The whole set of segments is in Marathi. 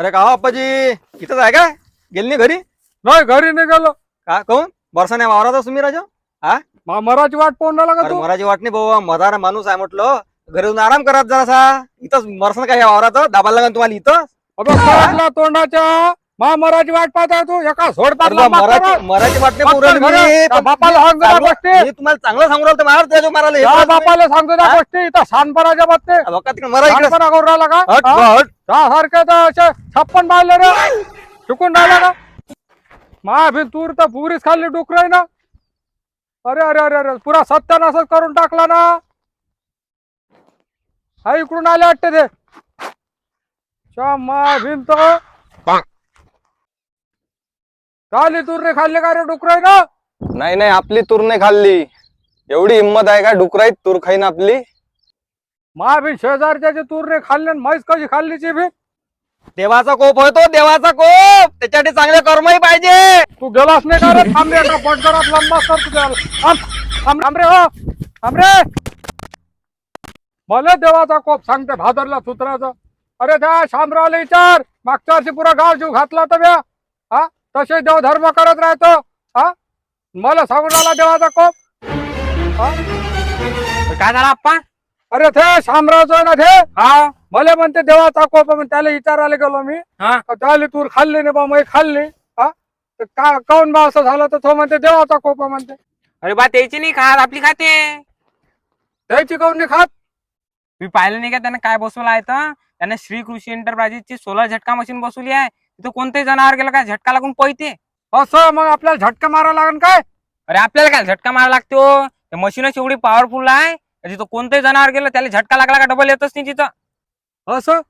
अरे का हो अप्पाजी इथंच आहे का गेली नाही घरी? नाही घरी नाही गेलो का? कोण? बरसाने वावरात तुम्ही राजा? मा- मराठी वाट पाहून राहिला का अरे तू? मराठी वाट नाही भाऊ मधार माणूस आहे म्हटलं. घरी येऊन आराम करत जरासा. इथंच मरसन काय वावरात? दाबायला लागेल तुम्हाला इथं. अबे तोंडाच्या. मा मराठी वाट पाहता तू एका सोड बा, मराठी मी. पण बापाला सांगतो त्या चांगलं- गोष्टी. मी तुम्हाला चांगलं सांगू राहिलो मार त्याच्या मारायला त्या करा तुम्ही. बापाला सांगतो त्या? गोष्टी इथं शानपणाच्या बघते हा, बघा तिकडे मरा इकडे शानपणा करून राहिला का? हट, हा? हट. त्यासारखे तर असे छप्पन मारले रे. चुकून राहिला का? मा भी तूर तर पुरीच खाल्ली डुकर ना? अरे अरे अरे अरे पुरा सत्यानाशच करून टाकला ना? हा इकडून आले वाटते ते. च्या मा भिन तर खाली तूर रे खाल्ली का रे डुकर ना नाही नाही आपली तूर नाही खाल्ली. एवढी हिंमत आहे का डुकराईत तूर खाईन आपली. मा भिन शेजारच्या तूर रे खाल्ले म्हैस कशी खाल्लीची भी देवाचा कोप होय तो देवाचा कोप. त्याच्यासाठी चांगले कर्मही पाहिजे. तू गेलास नाही का रे? थांब रे पटकरात लंबा कर. थांब थांब थांब रे हो. थांब रे. मला देवाचा कोप सांगते भादरला सुत्राचं अरे त्या शामरावला विचार मागच्या वर्षी पुरा गाव जीव घातला होता ब्या. हा? तसे देव धर्म करत राहतो. हा? मला सांगून राहिला देवाचा कोप? हा? काय झालं आप्पा? अरे ते शामरावचं आहे ना ते? हा. मला म्हणते देवाचा कोप. मग त्याला विचारायला गेलो मी. हा. का त्याला तूर खाल्ली नाही बा मी खाल्ली. हा? तर का काऊन बा असं झालं? तर तो म्हणते देवाचा कोप म्हणते. अरे बा त्याची नाही खात आपली खाते. त्याची काऊन नाही खात? मी पाहिलं नाही का त्यानं काय बसवलं आहे तर? त्यानं श्री कृषी एंटरप्राइजेसची सोलर झटका मशीन बसवली आहे. तिथं कोणतंही जनावर गेलं काय झटका लागून पळते. असं मग आपल्याला झटका मारायला लागेल काय? अरे आपल्याला काय झटका मारा लागते? हो ते मशीनच एवढी पॉवरफुल आहे तिथं कोणतंही जनावर गेलं त्याला झटका लागला का? डबल येतच नाही तिथं. असं?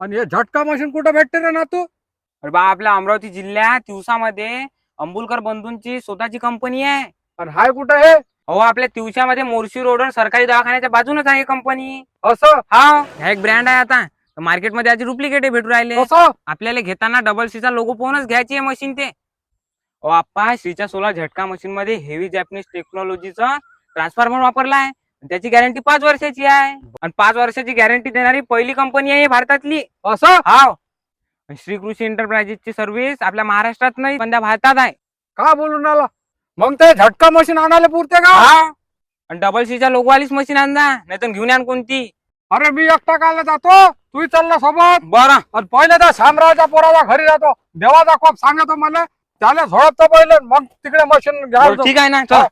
आणि हे झटका मशीन कुठं भेटते रे ना तू अरे बा आपल्या अमरावती जिल्ह्यात तिवसामध्ये अंबुलकर बंधूंची स्वतःची कंपनी आहे. आणि हाय कुठं हे? अहो आपल्या तिवसामध्ये मोर्शी रोडवर सरकारी दवाखान्याच्या बाजूनच आहे कंपनी असं? हा? हा एक ब्रँड आहे आता. मार्केटमध्ये आज डुप्लिकेट भेटू राहिले. असं? आपल्याला घेताना डबल सीचा लोगो पाहूनच घ्यायची आहे मशीन ते. अहो आप्पा श्रीच्या सोलर झटका मशीन मध्ये हेवी जॅपनीज टेक्नॉलॉजीचा ट्रान्सफॉर्मर वापरला आहे त्याची गॅरंटी पाच वर्षाची आहे. आणि पाच वर्षाची गॅरंटी देणारी पहिली कंपनी आहे भारतातली. असं? हा श्री कृषी एंटरप्राइजेसची सर्व्हिस आपल्या महाराष्ट्रात नाही पण त्या भारतात आहे. का बोलून राहिला मग ते झटका मशीन आणायला पुरते का? हा. आणि डबल सीच्या लोगो वालीच मशीन आणजा नाही तर घेऊन आण कोणती. अरे मी एकटा कायला जातो. तू चालला सोबत. बरं. आणि पहिले त्या शामरावच्या पोराच्या घरी जातो देवाचा कोप सांगतो मला. त्याला झोडपतो पहिले. मग तिकडे मशीन घ्या ठीक आहे ना चल.